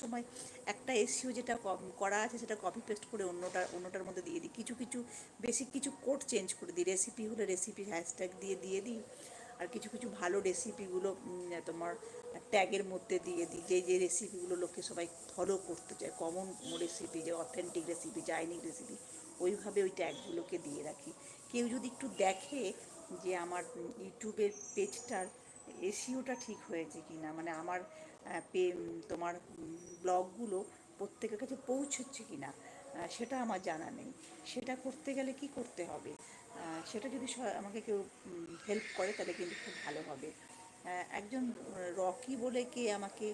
সময় একটা এসিও যেটা করা আছে সেটা কপি পেস্ট করে অন্যটা, অন্যটার মধ্যে দিয়ে দিই। কিছু কিছু বেশি কিছু কোড চেঞ্জ করে দিই। রেসিপি হলে রেসিপি হ্যাশট্যাগ দিয়ে দিয়ে দিই। আর কিছু কিছু ভালো রেসিপিগুলো তোমার ট্যাগের মধ্যে দিয়ে দিই। যে যে রেসিপিগুলো লোকে সবাই ফলো করতে চায় কমন রেসিপি যে অথেন্টিক রেসিপি চাইনিজ রেসিপি ওইভাবে ওই ট্যাগগুলোকে দিয়ে রাখি। কেউ যদি একটু দেখে যে আমার ইউটিউবের পেজটার এসিওটা ঠিক হয়েছে কি না মানে আমার পে, তোমার ব্লগগুলো প্রত্যেকের কাছে পৌঁছচ্ছে কি না সেটা আমার জানা নেই। সেটা করতে গেলে কি করতে হবে? সেটা যদি আমাকে কেউ হেল্প করে, তাহলে কিন্তু খুব ভালো হবে। একজন রকি বলে কে আমাকে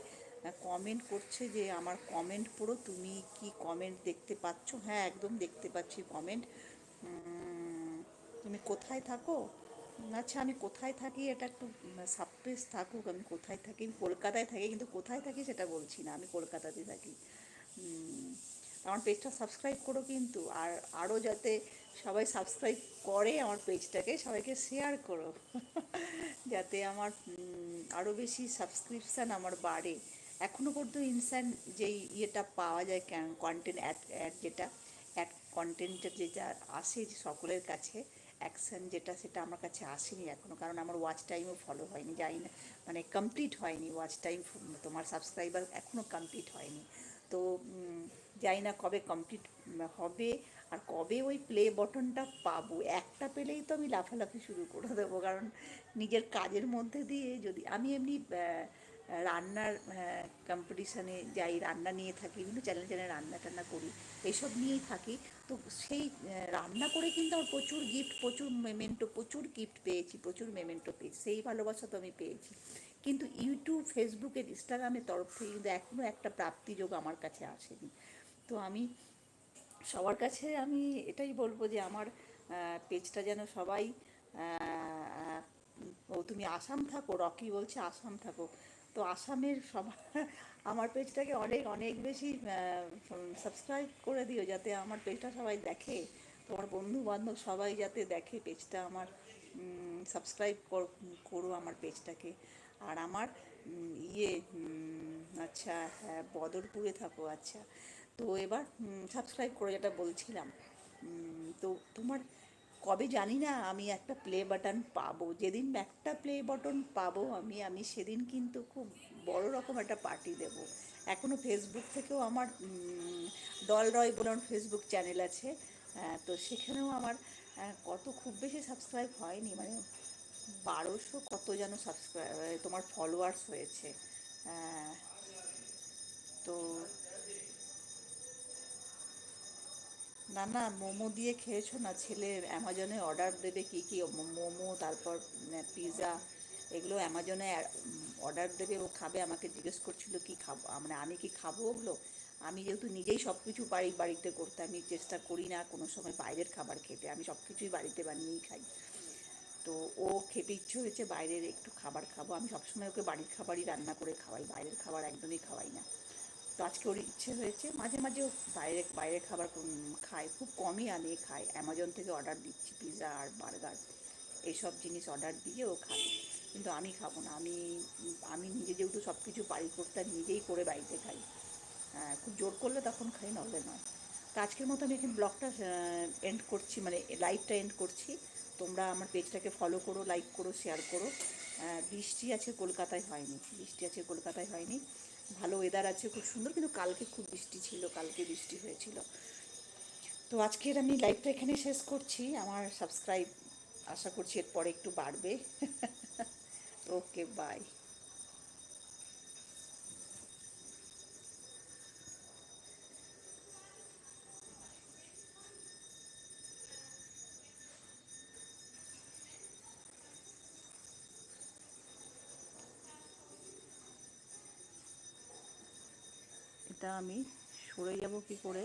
কমেন্ট করছে যে, আমার কমেন্ট পড়ো, তুমি কি কমেন্ট দেখতে পাচ্ছ? হ্যাঁ একদম দেখতে পাচ্ছি কমেন্ট তুমি কোথায় থাকো? আচ্ছা আমি কোথায় থাকি এটা একটু সাবপ্রেস থাকুক, আমি কোথায় থাকি? আমি কলকাতায় থাকি, কিন্তু কোথায় থাকি সেটা বলছি না, আমি কলকাতাতে থাকি। আমার পেজটা সাবস্ক্রাইব করো কিন্তু, আর আরও যাতে সবাই সাবস্ক্রাইব করে আমার পেজটাকে সবাইকে শেয়ার করো। যাতে আমার আরও বেশি সাবস্ক্রিপশান আমার বাড়ে। এখনও পর্যন্ত ইনসান যেই ইয়েটা পাওয়া যায় কন্টেন্ট অ্যাড অ্যাড যেটা অ্যাড কন্টেন্টের যেটা আসে সকলের কাছে অ্যাকশান যেটা সেটা আমার কাছে আসেনি এখনও কারণ আমার ওয়াচ টাইমও ফলো হয়নি যাই না মানে কমপ্লিট হয়নি ওয়াচ টাইম তোমার সাবস্ক্রাইবার এখনও কমপ্লিট হয়নি। তো যাই না কবে কমপ্লিট হবে, আর কবে ওই প্লে বটনটা পাবো, একটা পেলেই তো আমি লাফালাফি শুরু করে দেবো, কারণ নিজের কাজের মধ্যে দিয়ে যদি, আমি এমনি রান্নার কম্পিটিশানে যাই রান্না নিয়ে থাকি, বিভিন্ন চ্যানেল চ্যানেল রান্না টান্না করি, এইসব নিয়েই থাকি। তো সেই রান্না করে কিন্তু আমার প্রচুর গিফট প্রচুর মেমেন্টো প্রচুর গিফট পেয়েছি, প্রচুর মেমেন্টো পেয়েছি, সেই ভালোবাসা তো আমি পেয়েছি। কিন্তু ইউটিউব ফেসবুকের ইনস্টাগ্রামের তরফ থেকে কিন্তু এখনও একটা প্রাপ্তিযোগ আমার কাছে আসেনি। তো আমি, সবার কাছে আমি এটাই বলব যে আমার পেজটা যেন সবাই ও তুমি আসাম থাকো, রকি বলছে আসাম থাকো। তো আসামের সবার আমার পেজটাকে অনেক অনেক বেশি সাবস্ক্রাইব করে দিও যাতে আমার পেজটা সবাই দেখে। তোমার বন্ধু বান্ধব সবাই যাতে দেখে পেজটা আমার সাবস্ক্রাইব করো আমার পেজটাকে। আর আমার ইয়ে আচ্ছা হ্যাঁ বদরপুরে থাকো আচ্ছা। তো এবার সাবস্ক্রাইব করে যেটা বলছিলাম। তো তোমার কবে জানি না আমি একটা প্লে বাটন পাবো। যেদিন একটা প্লে বাটন পাবো আমি আমি সেদিন কিন্তু খুব বড় রকম একটা পার্টি দেব। এখনও ফেসবুক থেকেও আমার দল রয় বলে ফেসবুক চ্যানেল আছে। তো সেখানেও আমার কত খুব বেশি সাবস্ক্রাইব হয়নি। মানে বারোশো কত যেন সাবস্ক্রাইব তোমার ফলোয়ার্স হয়েছে। তো না না, মোমো দিয়ে খেয়েছো না? ছেলে অ্যামাজনে অর্ডার দেবে কী কী মোমো, তারপর পিৎজা এগুলো অ্যামাজনে অর্ডার দেবে, ও খাবে, আমাকে জিজ্ঞেস করছিল কি খাব মানে আমি কি খাব ওগুলো? আমি যেহেতু নিজেই সব কিছু বাড়ি, বাড়িতে করতে, আমি চেষ্টা করি না কোনো সময় বাইরের খাবার খেতে, আমি সব কিছুই বাড়িতে বানিয়েই খাই। তো ও খেতে ইচ্ছে হয়েছে বাইরের একটু খাবার খাব, আমি সবসময় ওকে বাড়ির খাবারই রান্না করে খাওয়াই, বাইরের খাবার একদমই খাওয়াই না। তো আজকে ওর ইচ্ছে হয়েছে। মাঝে মাঝে বাইরে বাইরে খাবার খায়, খুব কমই আমি খাই অ্যামাজন থেকে অর্ডার দিচ্ছি পিৎজা আর বার্গার এইসব জিনিস অর্ডার দিয়ে ও খায় কিন্তু আমি খাব না। আমি আমি নিজে যেহেতু সব কিছু বাড়ি করতে নিজেই করে বাড়িতে খাই। হ্যাঁ খুব জোর করলে তখন খাই নাহলে নয়। তো আজকের মতো আমি এখানে ব্লগটা এন্ড করছি মানে লাইভটা এন্ড করছি। তোমরা আমার পেজটাকে ফলো করো লাইক করো শেয়ার করো। বৃষ্টি আছে কলকাতায় হয়নি। বৃষ্টি আছে কলকাতায় হয়নি। ভালো ওয়েদার আছে, খুব সুন্দর, কিন্তু কালকে খুব বৃষ্টি ছিল, কালকে বৃষ্টি হয়েছিল। তো আজকের আমি লাইভটা এখানে শেষ করছি, আমার সাবস্ক্রাইব আশা করছি এরপরে একটু বাড়বে। ওকে বাই আমি সরে যাব কি করে?